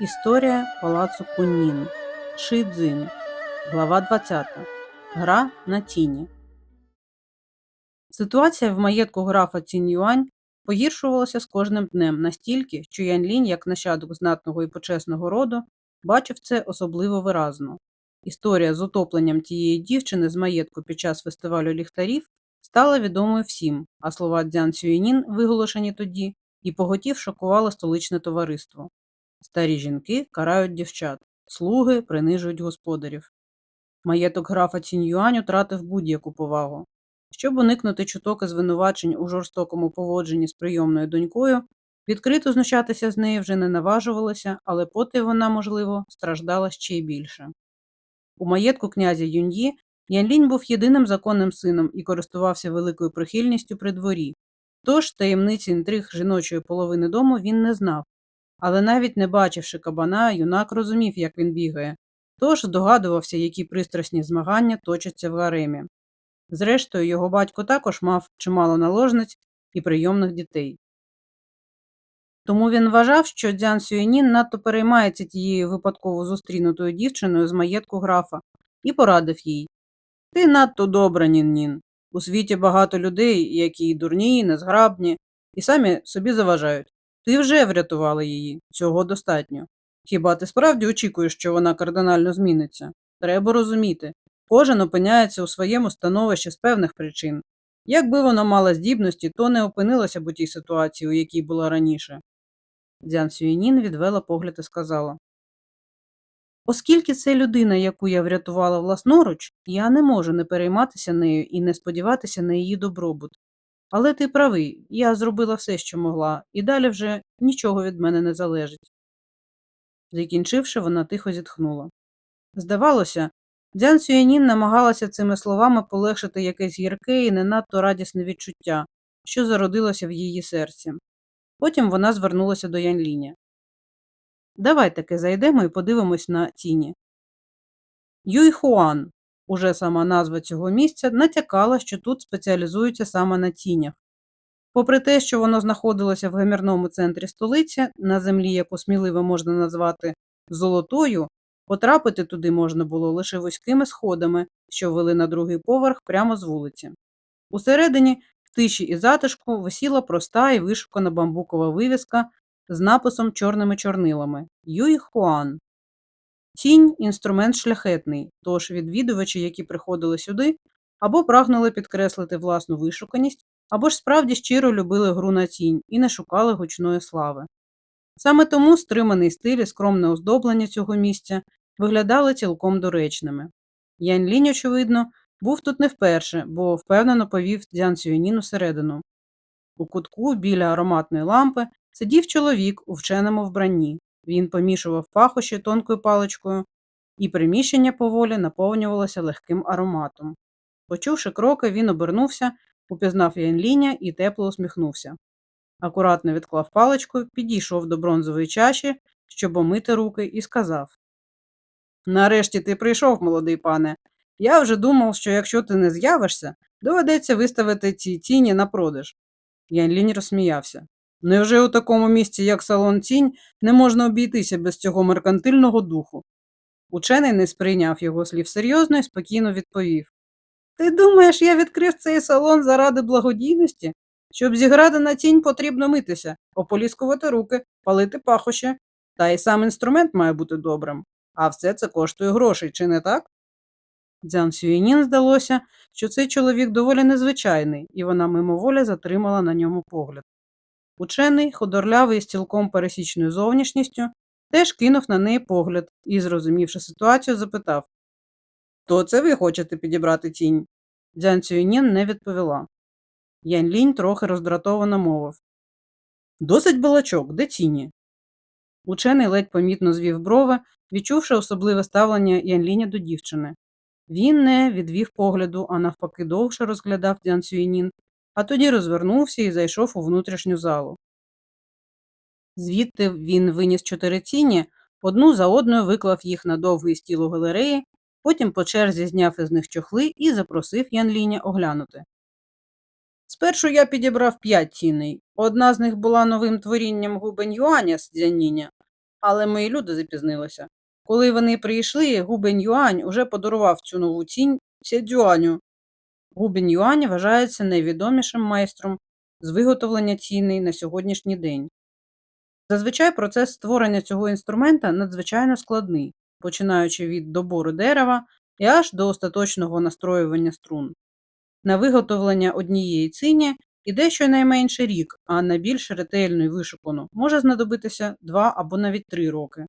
Історія палацу Куннін. Шидзин. Глава 20. Гра на тіні. Ситуація в маєтку графа Цінь-Юань погіршувалася з кожним днем настільки, що Ян Лінь, як нащадок знатного і почесного роду, бачив це особливо виразно. Історія з утопленням тієї дівчини з маєтку під час фестивалю ліхтарів стала відомою всім, а слова Дзян Сюєнін, виголошені тоді, і поготів шокували столичне товариство. Старі жінки карають дівчат, слуги принижують господарів. Маєток графа Цінь-Юань втратив будь-яку повагу. Щоб уникнути чуток і звинувачень у жорстокому поводженні з прийомною донькою, відкрито знущатися з неї вже не наважувалося, але поти вона, можливо, страждала ще й більше. У маєтку князя Юньї Янлінь був єдиним законним сином і користувався великою прихильністю при дворі, тож таємниці інтриг жіночої половини дому він не знав. Але навіть не бачивши кабана, юнак розумів, як він бігає, тож здогадувався, які пристрасні змагання точаться в гаремі. Зрештою, його батько також мав чимало наложниць і прийомних дітей. Тому він вважав, що Дзян Сюєнін надто переймається тією випадково зустрінутою дівчиною з маєтку графа і порадив їй Ти надто добра, Нін-Нін. У світі багато людей, які дурні, незграбні, і самі собі заважають. Ти вже врятувала її, цього достатньо. Хіба ти справді очікуєш, що вона кардинально зміниться? Треба розуміти, кожен опиняється у своєму становищі з певних причин. Якби вона мала здібності, то не опинилася б у тій ситуації, у якій була раніше. Дзян Сюєнін відвела погляд і сказала Оскільки це людина, яку я врятувала власноруч, я не можу не перейматися нею і не сподіватися на її добробут. Але ти правий, я зробила все, що могла, і далі вже нічого від мене не залежить. Закінчивши, вона тихо зітхнула. Здавалося, Дзян Сюєнін намагалася цими словами полегшити якесь гірке і не надто радісне відчуття, що зародилося в її серці. Потім вона звернулася до Янліня. Давай таки зайдемо і подивимось на тіні. Юйхуан, уже сама назва цього місця, натякала, що тут спеціалізуються саме на тінях. Попри те, що воно знаходилося в гамірному центрі столиці, на землі, яку сміливо можна назвати золотою, потрапити туди можна було лише вузькими сходами, що вели на другий поверх прямо з вулиці. Усередині, в тиші і затишку, висіла проста і вишукана бамбукова вивіска з написом чорними чорнилами Юйхуан. Тінь інструмент шляхетний, тож відвідувачі, які приходили сюди, або прагнули підкреслити власну вишуканість, або ж справді щиро любили гру на тінь і не шукали гучної слави. Саме тому стриманий стиль і скромне оздоблення цього місця виглядали цілком доречними. Янь Лінь, очевидно, був тут не вперше, бо впевнено повів Дзян Сюєнін усередину. У кутку біля ароматної лампи сидів чоловік у вченому вбранні. Він помішував пахощі тонкою паличкою, і приміщення поволі наповнювалося легким ароматом. Почувши кроки, він обернувся, упізнав Янліня і тепло усміхнувся. Акуратно відклав паличку, підійшов до бронзової чаші, щоб омити руки, і сказав Нарешті ти прийшов, молодий пане. Я вже думав, що якщо ти не з'явишся, доведеться виставити ці тіні на продаж. Янлінь розсміявся. Невже у такому місці, як салон тінь, не можна обійтися без цього меркантильного духу? Учений не сприйняв його слів серйозно і спокійно відповів Ти думаєш, я відкрив цей салон заради благодійності? Щоб зіграти на тінь, потрібно митися, ополіскувати руки, палити пахощі, та й сам інструмент має бути добрим. А все це коштує грошей, чи не так? Дзян Сюєнін здалося, що цей чоловік доволі незвичайний, і вона мимоволі затримала на ньому погляд. Учений, худорлявий з цілком пересічною зовнішністю, теж кинув на неї погляд і, зрозумівши ситуацію, запитав То це ви хочете підібрати тінь? Дзян Сюєнін не відповіла. Янь Лінь трохи роздратовано мовив Досить балачок, де тіні? Учений ледь помітно звів брови, відчувши особливе ставлення Янліня до дівчини. Він не відвів погляду, а навпаки довше розглядав Дзян Сюєнін, а тоді розвернувся і зайшов у внутрішню залу. Звідти він виніс чотири тіні, одну за одною виклав їх на довгий стіл у галереї, потім по черзі зняв із них чохли і запросив Янліня оглянути. Спершу я підібрав п'ять тіней. Одна з них була новим творінням губень Юаня з Дзяніня, Але мої люди запізнилися. Коли вони прийшли, Губень Юань уже подарував цю нову тінь Сядзюаню. Губень Юань вважається найвідомішим майстром з виготовлення тіней на сьогоднішній день. Зазвичай процес створення цього інструмента надзвичайно складний, починаючи від добору дерева і аж до остаточного настроювання струн. На виготовлення однієї цині іде щонайменше рік, а на більш ретельну і вишукану може знадобитися два або навіть три роки.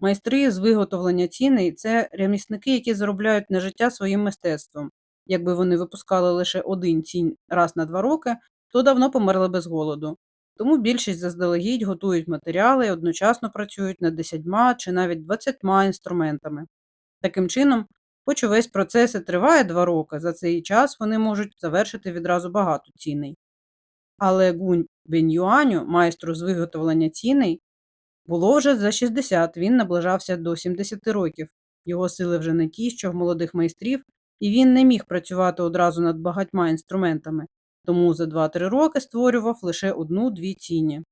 Майстри з виготовлення ціней це ремісники, які заробляють на життя своїм мистецтвом. Якби вони випускали лише один тінь раз на два роки, то давно померли без голоду. Тому більшість заздалегідь готують матеріали і одночасно працюють над десятьма чи навіть двадцятьма інструментами. Таким чином, хоч увесь процес і триває два роки, за цей час вони можуть завершити відразу багато ціней. Але Гунь Бенюаню, майстру з виготовлення ціней, було вже за 60, він наближався до 70 років. Його сили вже не ті, що в молодих майстрів, і він не міг працювати одразу над багатьма інструментами, тому за 2-3 роки створював лише одну-дві тіні.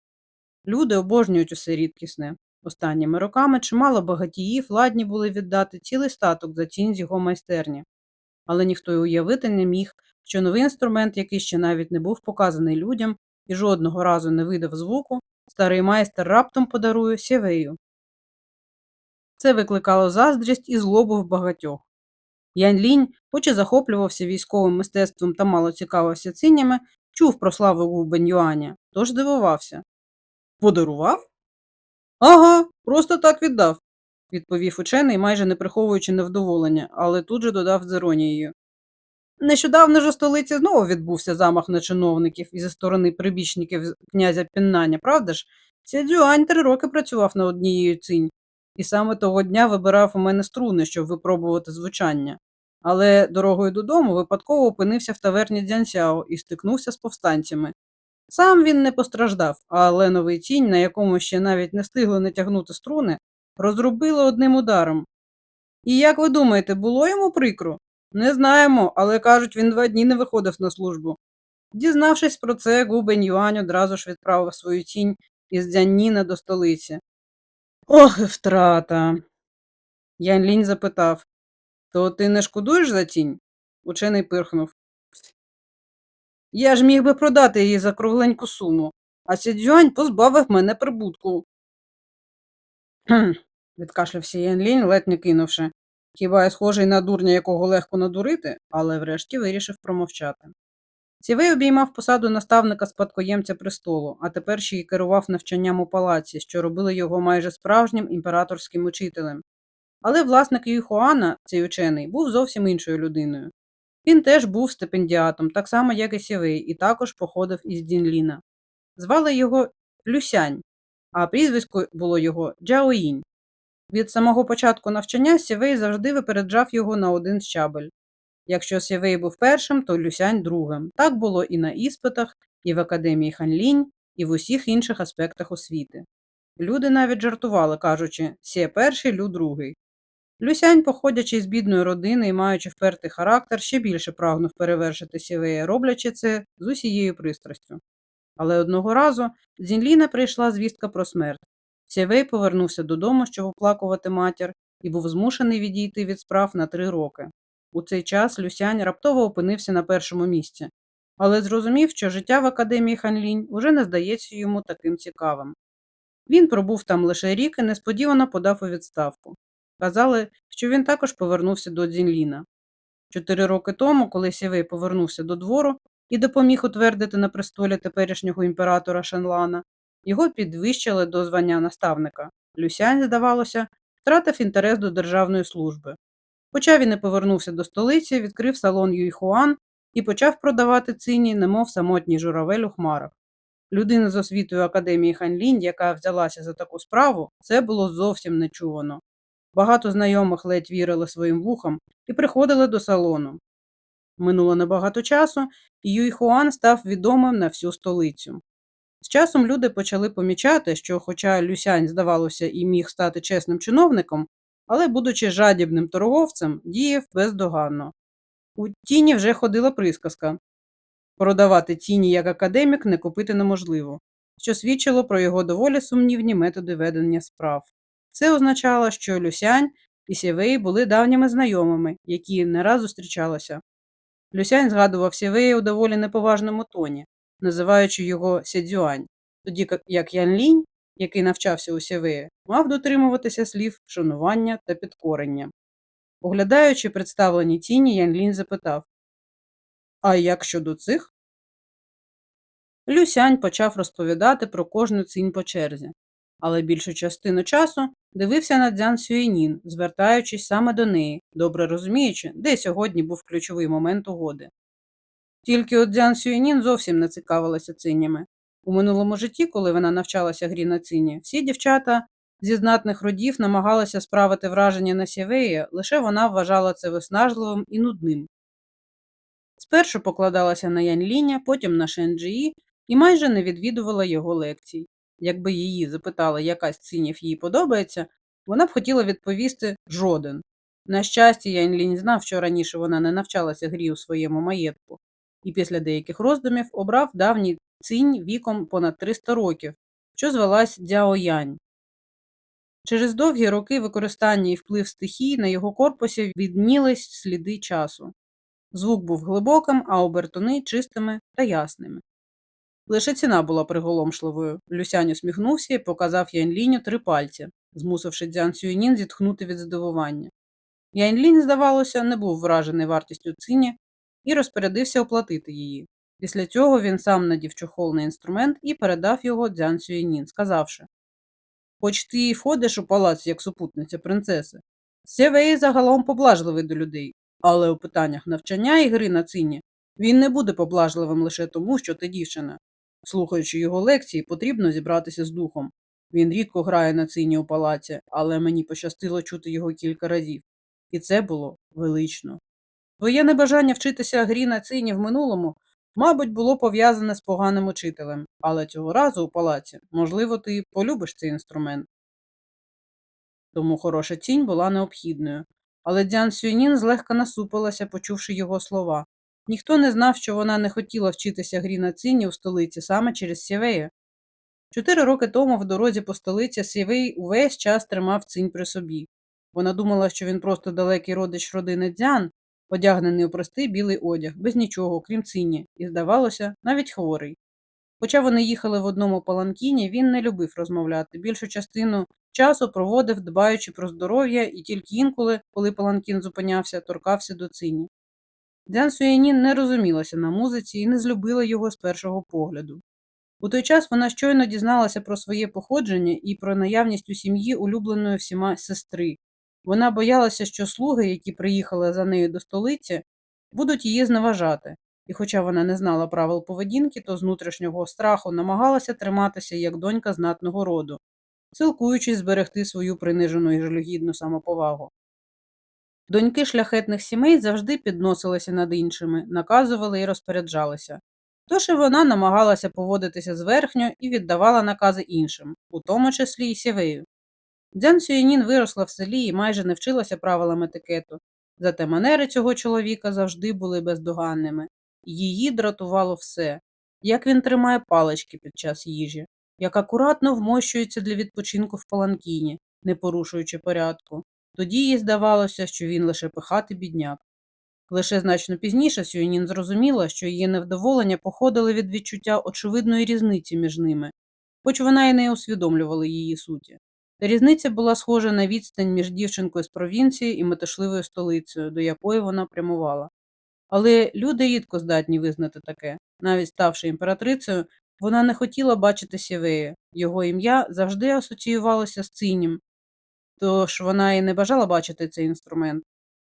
Люди обожнюють усе рідкісне. Останніми роками чимало багатіїв ладні були віддати цілий статок за тінь з його майстерні. Але ніхто й уявити не міг, що новий інструмент, який ще навіть не був показаний людям і жодного разу не видав звуку, старий майстер раптом подарує сєвею. Це викликало заздрість і злобу в багатьох. Янь Лінь, хоч і захоплювався військовим мистецтвом та мало цікавився цинями, чув про славу Гу Бенюаня, тож дивувався. Подарував? Ага, просто так віддав, відповів учений, майже не приховуючи невдоволення, але тут же додав з іронією. Нещодавно ж у столиці знову відбувся замах на чиновників із сторони прибічників князя Піннаня, правда ж? Сядзюань три роки працював на однією цинь, і саме того дня вибирав у мене струни, щоб випробувати звучання. Але дорогою додому випадково опинився в таверні Дзянсяо і стикнувся з повстанцями. Сам він не постраждав, а леновий тінь, на якому ще навіть не встигли натягнути струни, розрубили одним ударом. І як ви думаєте, було йому прикро? Не знаємо, але кажуть, він два дні не виходив на службу. Дізнавшись про це, Губень Юань одразу ж відправив свою тінь із Дзянніна до столиці. Ох, втрата. Янь Лінь запитав То ти не шкодуєш за тінь? Учений пирхнув. Я ж міг би продати її за кругленьку суму, а Сідзюань позбавив мене прибутку. Хм, відкашлявся Ян Лінь, ледь не кинувши. Хіба я схожий на дурня, якого легко надурити, але врешті вирішив промовчати. Сівей обіймав посаду наставника спадкоємця престолу, а тепер ще й керував навчанням у палаці, що робили його майже справжнім імператорським учителем. Але власник Юйхуана, цей учений, був зовсім іншою людиною. Він теж був стипендіатом, так само, як і Сівей, і також походив із Дінліна. Звали його Люсянь, а прізвисько було його Джаоїнь. Від самого початку навчання Сівей завжди випереджав його на один щабель. Якщо Сівей був першим, то Люсянь другим. Так було і на іспитах, і в академії Ханлінь, і в усіх інших аспектах освіти. Люди навіть жартували, кажучи Сє перший, Лю другий. Люсянь, походячи з бідної родини і маючи впертий характер, ще більше прагнув перевершити Сівея, роблячи це з усією пристрастю. Але одного разу з Зінліна прийшла звістка про смерть. Сєвей повернувся додому, щоб оплакувати матір, і був змушений відійти від справ на три роки. У цей час Люсянь раптово опинився на першому місці, але зрозумів, що життя в академії Ханлінь уже не здається йому таким цікавим. Він пробув там лише рік і несподівано подав у відставку. Казали, що він також повернувся до Дзінліна. Чотири роки тому, коли Сєвей повернувся до двору і допоміг утвердити на престолі теперішнього імператора Шенлана, його підвищили до звання наставника. Люсянь, здавалося, втратив інтерес до державної служби. Хоча він не повернувся до столиці, відкрив салон Юйхуан і почав продавати цині, немов самотній журавель у хмарах. Людина з освітою Академії Ханлінь, яка взялася за таку справу, це було зовсім нечувано. Багато знайомих ледь вірили своїм вухам і приходили до салону. Минуло небагато часу, і Юйхуан став відомим на всю столицю. З часом люди почали помічати, що, хоча Люсянь, здавалося, і міг стати чесним чиновником, але, будучи жадібним торговцем, діяв бездоганно. У тіні вже ходила присказка продавати тіні як академік не купити неможливо. що свідчило про його доволі сумнівні методи ведення справ. Це означало, що Люсянь і Сєвей були давніми знайомими, які не раз зустрічалися. Люсянь згадував Сєвея у доволі неповажному тоні, називаючи його Сєдзюань, тоді як Ян Лінь, який навчався у Сєвея, мав дотримуватися слів шанування та підкорення. Оглядаючи представлені тіні, Ян Лінь запитав А як щодо цих? Люсянь почав розповідати про кожну цінь по черзі, але більшу частину часу дивився на Дзян Сюєнін, звертаючись саме до неї, добре розуміючи, де сьогодні був ключовий момент угоди. Тільки от Дзян Сюєнін зовсім не цікавилася цинями. У минулому житті, коли вона навчалася грі на цині, всі дівчата зі знатних родів намагалися справити враження на Сєвея, лише вона вважала це виснажливим і нудним. Спершу покладалася на Янь-Ліня, потім на Шенджиї і майже не відвідувала його лекцій. Якби її запитали, яка з цинів їй подобається, вона б хотіла відповісти жоден. На щастя, Янь-Лінь знав, що раніше вона не навчалася грі у своєму маєтку, і після деяких роздумів обрав давній цинь віком понад 300 років, що звелась Дзяо-Янь. Через довгі роки використання і вплив стихій на його корпусі віднілись сліди часу. Звук був глибоким, а обертони чистими та ясними. Лише ціна була приголомшливою. Люсянь усміхнувся і показав Яньліню три пальці, змусивши Дзян Сюєнін зітхнути від здивування. Яньлінь, здавалося, не був вражений вартістю цині і розпорядився оплатити її. Після цього він сам надів чохол на інструмент і передав його Дзян Сюєнін, сказавши Хоч ти і входиш у палац як супутниця принцеси, Сєвей загалом поблажливий до людей, але у питаннях навчання і гри на цині він не буде поблажливим лише тому, що ти дівчина. Слухаючи його лекції, потрібно зібратися з духом. Він рідко грає на цині у палаці, але мені пощастило чути його кілька разів. І це було велично. Твоє небажання вчитися грі на цині в минулому, мабуть, було пов'язане з поганим учителем, але цього разу у палаці, можливо, ти полюбиш цей інструмент. Тому хороша тінь була необхідною. Але Дзян Сюнін злегка насупилася, почувши його слова. Ніхто не знав, що вона не хотіла вчитися грі на цині у столиці саме через Сєвея. Чотири роки тому в дорозі по столиці Сєвей увесь час тримав цинь при собі. Вона думала, що він просто далекий родич родини Дзян, одягнений у простий білий одяг, без нічого, крім цині, і, здавалося, навіть хворий. Хоча вони їхали в одному паланкіні, він не любив розмовляти. Більшу частину часу проводив, дбаючи про здоров'я, і тільки інколи, коли паланкін зупинявся, торкався до цині. Дзян Суєнін не розумілася на музиці і не злюбила його з першого погляду. У той час вона щойно дізналася про своє походження і про наявність у сім'ї улюбленої всіма сестри. Вона боялася, що слуги, які приїхали за нею до столиці, будуть її зневажати, і, хоча вона не знала правил поведінки, то з внутрішнього страху намагалася триматися як донька знатного роду, силкуючись зберегти свою принижену і жалюгідну самоповагу. Доньки шляхетних сімей завжди підносилися над іншими, наказували і розпоряджалися. Тож і вона намагалася поводитися зверхньо і віддавала накази іншим, у тому числі й сівею. Дзян Сюєнін виросла в селі і майже не вчилася правилам етикету, зате манери цього чоловіка завжди були бездоганними. Її дратувало все як він тримає палички під час їжі, як акуратно вмощується для відпочинку в паланкіні, не порушуючи порядку. Тоді їй здавалося, що він лише пихати бідняк. Лише значно пізніше Сюєнін зрозуміла, що її невдоволення походили від відчуття очевидної різниці між ними, хоч вона й не усвідомлювала її суті. Різниця була схожа на відстань між дівчинкою з провінції і метушливою столицею, до якої вона прямувала. Але люди рідко здатні визнати таке. Навіть ставши імператрицею, вона не хотіла бачити Сєвея, його ім'я завжди асоціювалося з цинім, тож вона і не бажала бачити цей інструмент.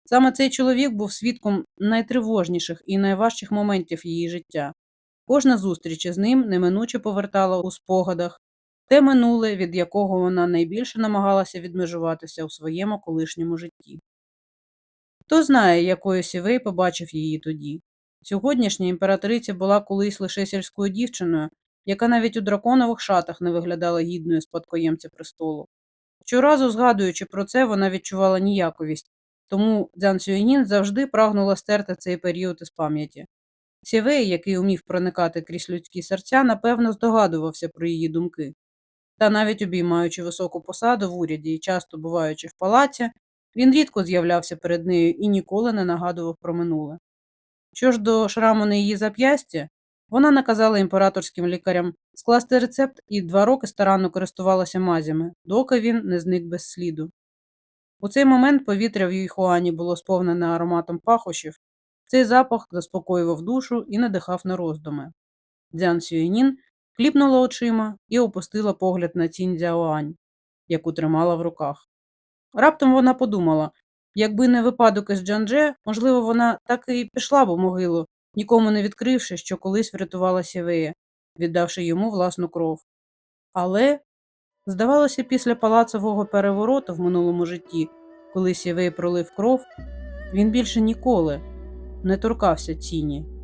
Саме цей чоловік був свідком найтривожніших і найважчих моментів її життя. Кожна зустріч із ним неминуче повертала у спогадах те минуле, від якого вона найбільше намагалася відмежуватися у своєму колишньому житті. Хто знає, якою сівей побачив її тоді. Сьогоднішня імператриця була колись лише сільською дівчиною, яка навіть у драконових шатах не виглядала гідною спадкоємця престолу. Щоразу, згадуючи про це, вона відчувала ніяковість, тому Дзян Сюєнін завжди прагнула стерти цей період із пам'яті. Сєвей, який умів проникати крізь людські серця, напевно, здогадувався про її думки. Та навіть обіймаючи високу посаду в уряді і часто буваючи в палаці, він рідко з'являвся перед нею і ніколи не нагадував про минуле. Що ж до шраму на її зап'ясті, вона наказала імператорським лікарям скласти рецепт і два роки старанно користувалася мазями, доки він не зник без сліду. У цей момент повітря в Юйхуані було сповнене ароматом пахощів, цей запах заспокоював душу і надихав на роздуми. Дзян Сюєнін кліпнула очима і опустила погляд на тінь Дзяоань, яку тримала в руках. Раптом вона подумала, якби не випадок із Джандже, можливо, вона так і пішла б у могилу, нікому не відкривши, що колись врятувала Сєвея, віддавши йому власну кров. Але, здавалося, після палацового перевороту в минулому житті, коли Сєвей пролив кров, він більше ніколи не торкався тіні.